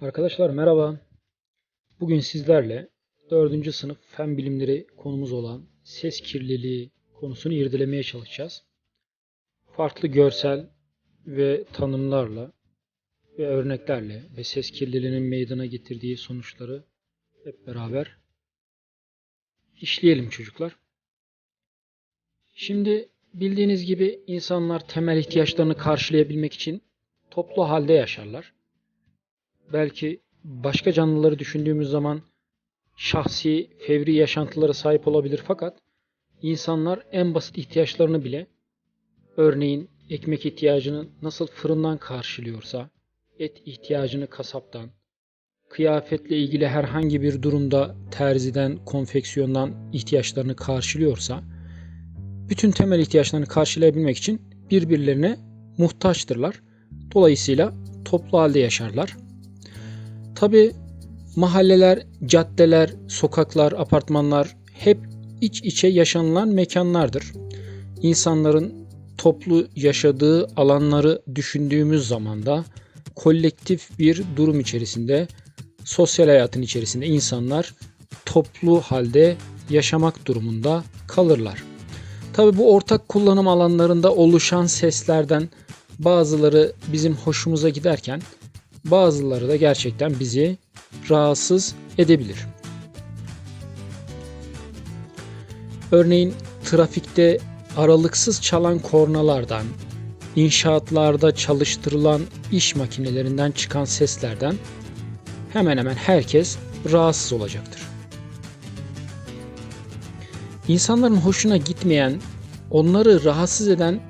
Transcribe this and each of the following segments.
Arkadaşlar merhaba. Bugün sizlerle 4. sınıf fen bilimleri konumuz olan ses kirliliği konusunu irdelemeye çalışacağız. Farklı görsel ve tanımlarla ve örneklerle ve ses kirliliğinin meydana getirdiği sonuçları hep beraber işleyelim çocuklar. Şimdi bildiğiniz gibi insanlar temel ihtiyaçlarını karşılayabilmek için toplu halde yaşarlar belki başka canlıları düşündüğümüz zaman şahsi, fevri yaşantılara sahip olabilir fakat insanlar en basit ihtiyaçlarını bile örneğin ekmek ihtiyacını nasıl fırından karşılıyorsa, et ihtiyacını kasaptan, kıyafetle ilgili herhangi bir durumda terziden, konfeksiyondan ihtiyaçlarını karşılıyorsa, bütün temel ihtiyaçlarını karşılayabilmek için birbirlerine muhtaçtırlar. Dolayısıyla toplu halde yaşarlar. Tabi mahalleler, caddeler, sokaklar, apartmanlar hep iç içe yaşanılan mekanlardır. İnsanların toplu yaşadığı alanları düşündüğümüz zaman da kolektif bir durum içerisinde, sosyal hayatın içerisinde insanlar toplu halde yaşamak durumunda kalırlar. Tabi bu ortak kullanım alanlarında oluşan seslerden bazıları bizim hoşumuza giderken bazıları da gerçekten bizi rahatsız edebilir. Örneğin trafikte aralıksız çalan kornalardan, inşaatlarda çalıştırılan iş makinelerinden çıkan seslerden hemen hemen herkes rahatsız olacaktır. İnsanların hoşuna gitmeyen, onları rahatsız eden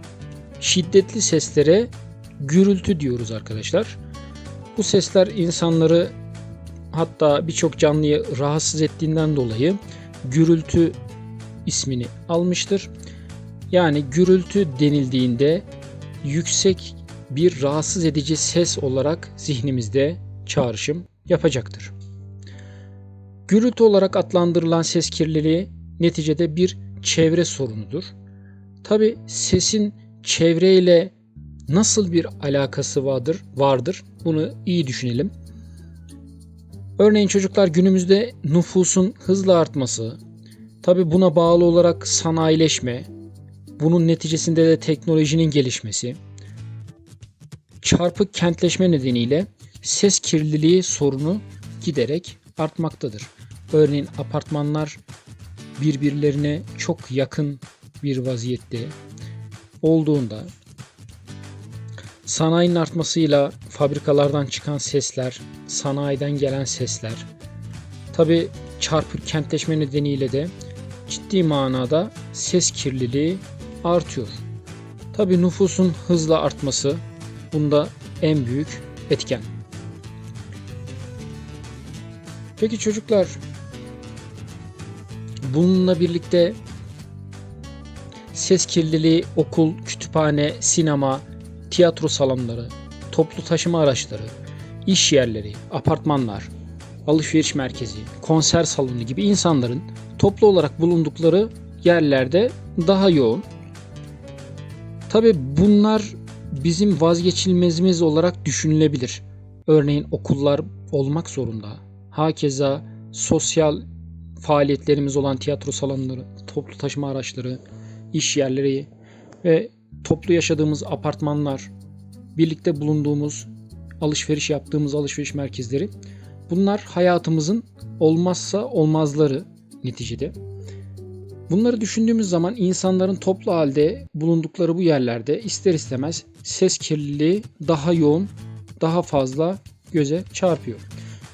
şiddetli seslere gürültü diyoruz arkadaşlar. Bu sesler insanları hatta birçok canlıyı rahatsız ettiğinden dolayı gürültü ismini almıştır. Yani gürültü denildiğinde yüksek bir rahatsız edici ses olarak zihnimizde çağrışım yapacaktır. Gürültü olarak adlandırılan ses kirliliği neticede bir çevre sorunudur. Tabi sesin çevreyle nasıl bir alakası vardır? Vardır. Bunu iyi düşünelim. Örneğin çocuklar günümüzde nüfusun hızla artması, tabi buna bağlı olarak sanayileşme, bunun neticesinde de teknolojinin gelişmesi, çarpık kentleşme nedeniyle ses kirliliği sorunu giderek artmaktadır. Örneğin apartmanlar birbirlerine çok yakın bir vaziyette olduğunda Sanayinin artmasıyla fabrikalardan çıkan sesler, sanayiden gelen sesler, tabi çarpık kentleşme nedeniyle de ciddi manada ses kirliliği artıyor. Tabi nüfusun hızla artması bunda en büyük etken. Peki çocuklar bununla birlikte ses kirliliği okul, kütüphane, sinema, tiyatro salonları, toplu taşıma araçları, iş yerleri, apartmanlar, alışveriş merkezi, konser salonu gibi insanların toplu olarak bulundukları yerlerde daha yoğun. Tabi bunlar bizim vazgeçilmezimiz olarak düşünülebilir. Örneğin okullar olmak zorunda. Hakeza sosyal faaliyetlerimiz olan tiyatro salonları, toplu taşıma araçları, iş yerleri ve toplu yaşadığımız apartmanlar, birlikte bulunduğumuz, alışveriş yaptığımız alışveriş merkezleri bunlar hayatımızın olmazsa olmazları neticede. Bunları düşündüğümüz zaman insanların toplu halde bulundukları bu yerlerde ister istemez ses kirliliği daha yoğun, daha fazla göze çarpıyor.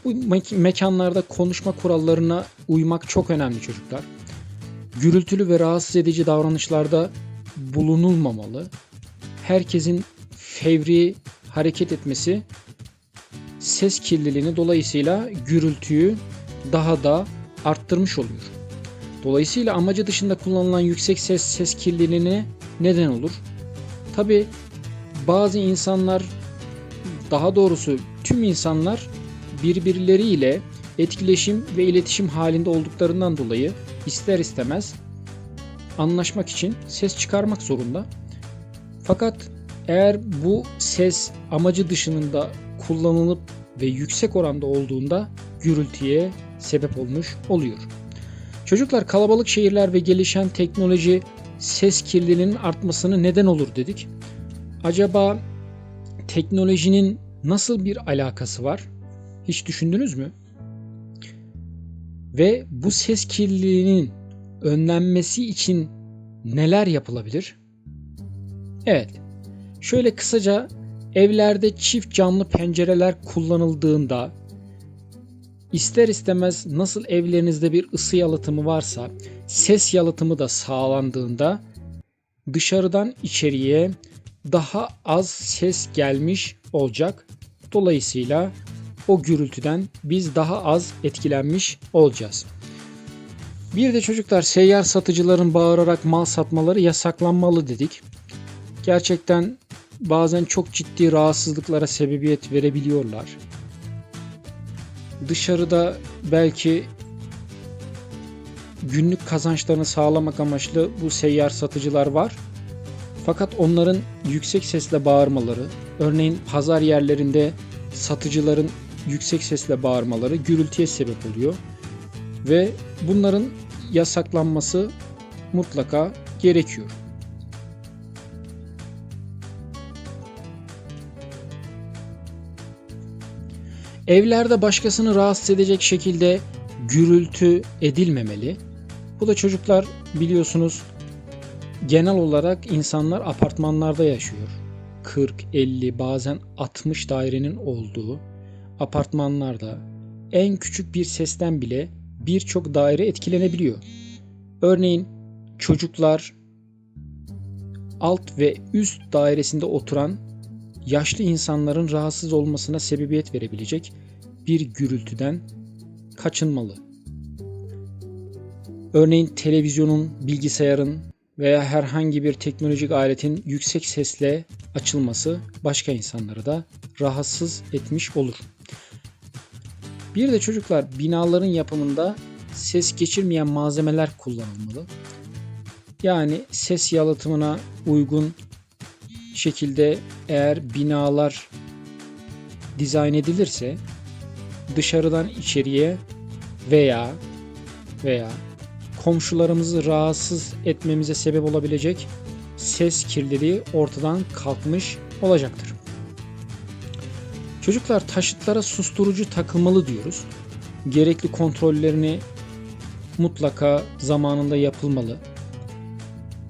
Bu mekanlarda konuşma kurallarına uymak çok önemli çocuklar. Gürültülü ve rahatsız edici davranışlarda bulunulmamalı. Herkesin fevri hareket etmesi ses kirliliğini dolayısıyla gürültüyü daha da arttırmış oluyor. Dolayısıyla amacı dışında kullanılan yüksek ses ses kirliliğine neden olur. Tabi bazı insanlar daha doğrusu tüm insanlar birbirleriyle etkileşim ve iletişim halinde olduklarından dolayı ister istemez anlaşmak için ses çıkarmak zorunda. Fakat eğer bu ses amacı dışında kullanılıp ve yüksek oranda olduğunda gürültüye sebep olmuş oluyor. Çocuklar kalabalık şehirler ve gelişen teknoloji ses kirliliğinin artmasını neden olur dedik. Acaba teknolojinin nasıl bir alakası var? Hiç düşündünüz mü? Ve bu ses kirliliğinin önlenmesi için neler yapılabilir? Evet. Şöyle kısaca evlerde çift camlı pencereler kullanıldığında ister istemez nasıl evlerinizde bir ısı yalıtımı varsa ses yalıtımı da sağlandığında dışarıdan içeriye daha az ses gelmiş olacak. Dolayısıyla o gürültüden biz daha az etkilenmiş olacağız. Bir de çocuklar seyyar satıcıların bağırarak mal satmaları yasaklanmalı dedik. Gerçekten bazen çok ciddi rahatsızlıklara sebebiyet verebiliyorlar. Dışarıda belki günlük kazançlarını sağlamak amaçlı bu seyyar satıcılar var. Fakat onların yüksek sesle bağırmaları, örneğin pazar yerlerinde satıcıların yüksek sesle bağırmaları gürültüye sebep oluyor. Ve bunların yasaklanması mutlaka gerekiyor. Evlerde başkasını rahatsız edecek şekilde gürültü edilmemeli. Bu da çocuklar biliyorsunuz genel olarak insanlar apartmanlarda yaşıyor. 40, 50 bazen 60 dairenin olduğu apartmanlarda en küçük bir sesten bile birçok daire etkilenebiliyor. Örneğin çocuklar alt ve üst dairesinde oturan yaşlı insanların rahatsız olmasına sebebiyet verebilecek bir gürültüden kaçınmalı. Örneğin televizyonun, bilgisayarın veya herhangi bir teknolojik aletin yüksek sesle açılması başka insanları da rahatsız etmiş olur. Bir de çocuklar binaların yapımında ses geçirmeyen malzemeler kullanılmalı. Yani ses yalıtımına uygun şekilde eğer binalar dizayn edilirse dışarıdan içeriye veya veya komşularımızı rahatsız etmemize sebep olabilecek ses kirliliği ortadan kalkmış olacaktır. Çocuklar taşıtlara susturucu takılmalı diyoruz. Gerekli kontrollerini mutlaka zamanında yapılmalı.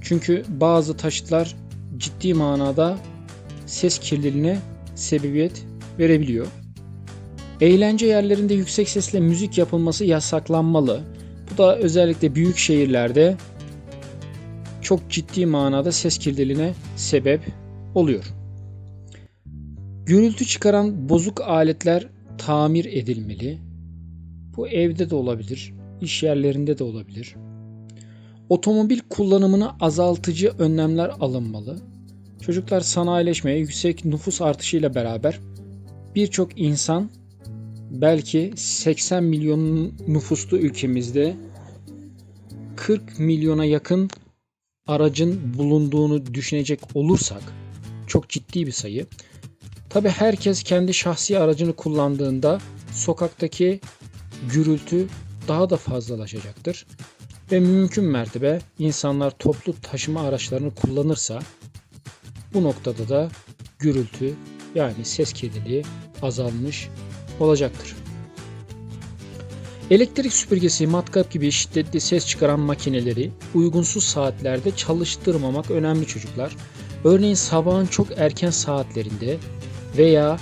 Çünkü bazı taşıtlar ciddi manada ses kirliliğine sebebiyet verebiliyor. Eğlence yerlerinde yüksek sesle müzik yapılması yasaklanmalı. Bu da özellikle büyük şehirlerde çok ciddi manada ses kirliliğine sebep oluyor. Gürültü çıkaran bozuk aletler tamir edilmeli. Bu evde de olabilir, iş yerlerinde de olabilir. Otomobil kullanımını azaltıcı önlemler alınmalı. Çocuklar sanayileşmeye, yüksek nüfus artışıyla beraber birçok insan belki 80 milyon nüfuslu ülkemizde 40 milyona yakın aracın bulunduğunu düşünecek olursak çok ciddi bir sayı. Tabi herkes kendi şahsi aracını kullandığında sokaktaki gürültü daha da fazlalaşacaktır. Ve mümkün mertebe insanlar toplu taşıma araçlarını kullanırsa bu noktada da gürültü yani ses kirliliği azalmış olacaktır. Elektrik süpürgesi, matkap gibi şiddetli ses çıkaran makineleri uygunsuz saatlerde çalıştırmamak önemli çocuklar. Örneğin sabahın çok erken saatlerinde veya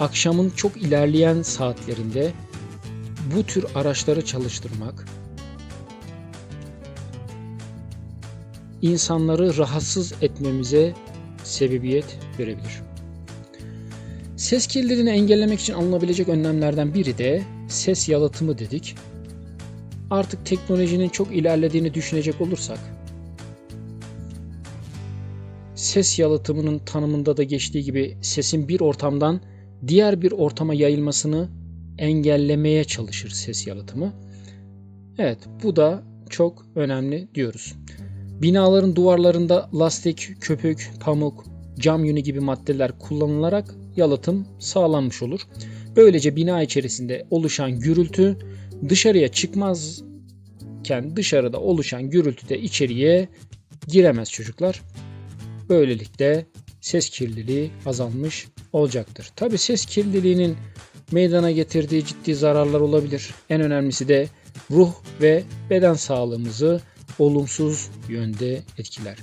akşamın çok ilerleyen saatlerinde bu tür araçları çalıştırmak insanları rahatsız etmemize sebebiyet verebilir. Ses kirliliğini engellemek için alınabilecek önlemlerden biri de ses yalıtımı dedik. Artık teknolojinin çok ilerlediğini düşünecek olursak ses yalıtımının tanımında da geçtiği gibi sesin bir ortamdan diğer bir ortama yayılmasını engellemeye çalışır ses yalıtımı. Evet, bu da çok önemli diyoruz. Binaların duvarlarında lastik, köpük, pamuk, cam yünü gibi maddeler kullanılarak yalıtım sağlanmış olur. Böylece bina içerisinde oluşan gürültü dışarıya çıkmazken dışarıda oluşan gürültü de içeriye giremez çocuklar. Böylelikle ses kirliliği azalmış olacaktır. Tabi ses kirliliğinin meydana getirdiği ciddi zararlar olabilir. En önemlisi de ruh ve beden sağlığımızı olumsuz yönde etkiler.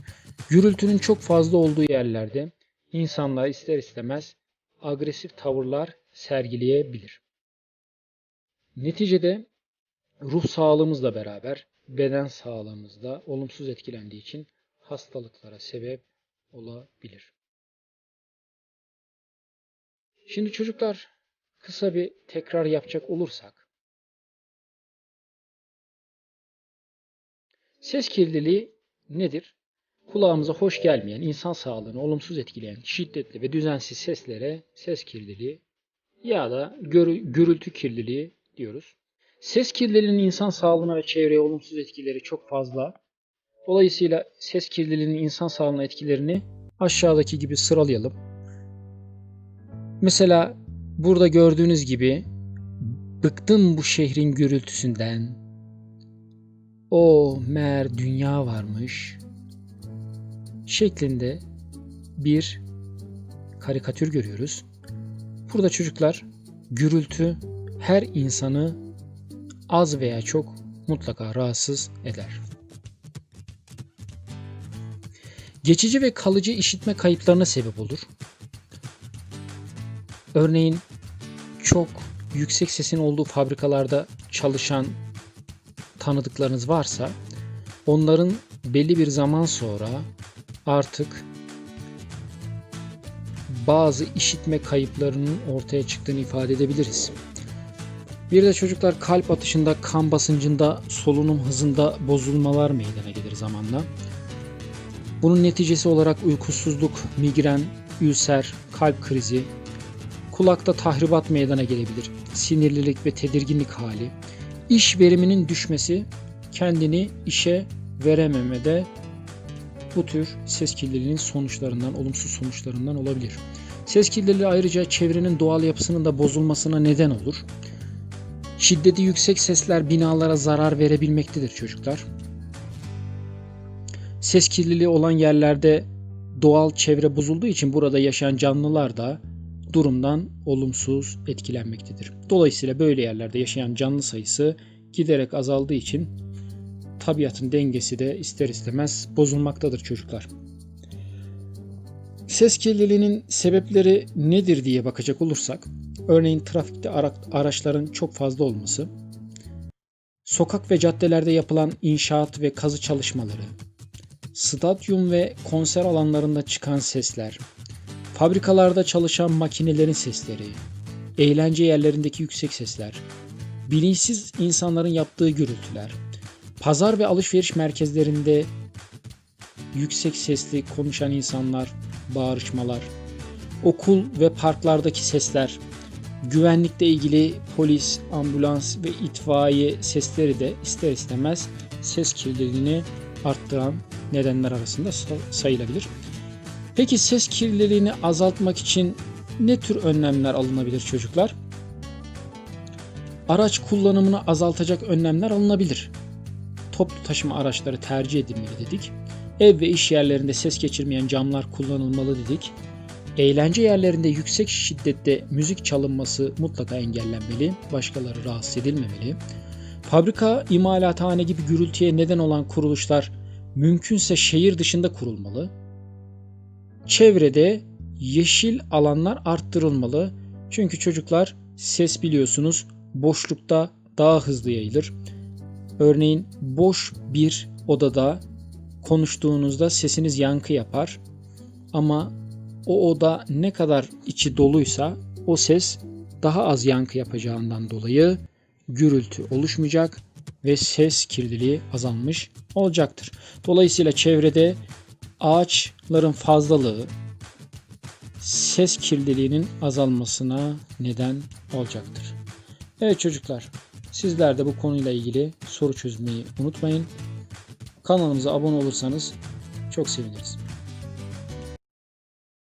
Gürültünün çok fazla olduğu yerlerde insanlar ister istemez agresif tavırlar sergileyebilir. Neticede ruh sağlığımızla beraber beden sağlığımız da olumsuz etkilendiği için hastalıklara sebep olabilir. Şimdi çocuklar kısa bir tekrar yapacak olursak ses kirliliği nedir? Kulağımıza hoş gelmeyen, insan sağlığını olumsuz etkileyen şiddetli ve düzensiz seslere ses kirliliği ya da gürültü kirliliği diyoruz. Ses kirliliğinin insan sağlığına ve çevreye olumsuz etkileri çok fazla. Dolayısıyla ses kirliliğinin insan sağlığına etkilerini aşağıdaki gibi sıralayalım. Mesela burada gördüğünüz gibi bıktım bu şehrin gürültüsünden. O mer dünya varmış şeklinde bir karikatür görüyoruz. Burada çocuklar gürültü her insanı az veya çok mutlaka rahatsız eder. Geçici ve kalıcı işitme kayıplarına sebep olur. Örneğin çok yüksek sesin olduğu fabrikalarda çalışan tanıdıklarınız varsa onların belli bir zaman sonra artık bazı işitme kayıplarının ortaya çıktığını ifade edebiliriz. Bir de çocuklar kalp atışında, kan basıncında, solunum hızında bozulmalar meydana gelir zamanla. Bunun neticesi olarak uykusuzluk, migren, ülser, kalp krizi, kulakta tahribat meydana gelebilir, sinirlilik ve tedirginlik hali, iş veriminin düşmesi, kendini işe verememede bu tür ses kirliliğinin sonuçlarından, olumsuz sonuçlarından olabilir. Ses kirliliği ayrıca çevrenin doğal yapısının da bozulmasına neden olur. Şiddeti yüksek sesler binalara zarar verebilmektedir çocuklar. Ses kirliliği olan yerlerde doğal çevre bozulduğu için burada yaşayan canlılar da durumdan olumsuz etkilenmektedir. Dolayısıyla böyle yerlerde yaşayan canlı sayısı giderek azaldığı için tabiatın dengesi de ister istemez bozulmaktadır çocuklar. Ses kirliliğinin sebepleri nedir diye bakacak olursak, örneğin trafikte araçların çok fazla olması, sokak ve caddelerde yapılan inşaat ve kazı çalışmaları, stadyum ve konser alanlarında çıkan sesler, fabrikalarda çalışan makinelerin sesleri, eğlence yerlerindeki yüksek sesler, bilinçsiz insanların yaptığı gürültüler, pazar ve alışveriş merkezlerinde yüksek sesli konuşan insanlar, bağırışmalar, okul ve parklardaki sesler, güvenlikle ilgili polis, ambulans ve itfaiye sesleri de ister istemez ses kirliliğini arttıran nedenler arasında sayılabilir. Peki ses kirliliğini azaltmak için ne tür önlemler alınabilir çocuklar? Araç kullanımını azaltacak önlemler alınabilir. Toplu taşıma araçları tercih edilmeli dedik. Ev ve iş yerlerinde ses geçirmeyen camlar kullanılmalı dedik. Eğlence yerlerinde yüksek şiddette müzik çalınması mutlaka engellenmeli, başkaları rahatsız edilmemeli. Fabrika, imalathane gibi gürültüye neden olan kuruluşlar mümkünse şehir dışında kurulmalı. Çevrede yeşil alanlar arttırılmalı. Çünkü çocuklar ses biliyorsunuz boşlukta daha hızlı yayılır. Örneğin boş bir odada konuştuğunuzda sesiniz yankı yapar. Ama o oda ne kadar içi doluysa o ses daha az yankı yapacağından dolayı gürültü oluşmayacak ve ses kirliliği azalmış olacaktır. Dolayısıyla çevrede ağaçların fazlalığı ses kirliliğinin azalmasına neden olacaktır. Evet çocuklar, sizler de bu konuyla ilgili soru çözmeyi unutmayın. Kanalımıza abone olursanız çok seviniriz.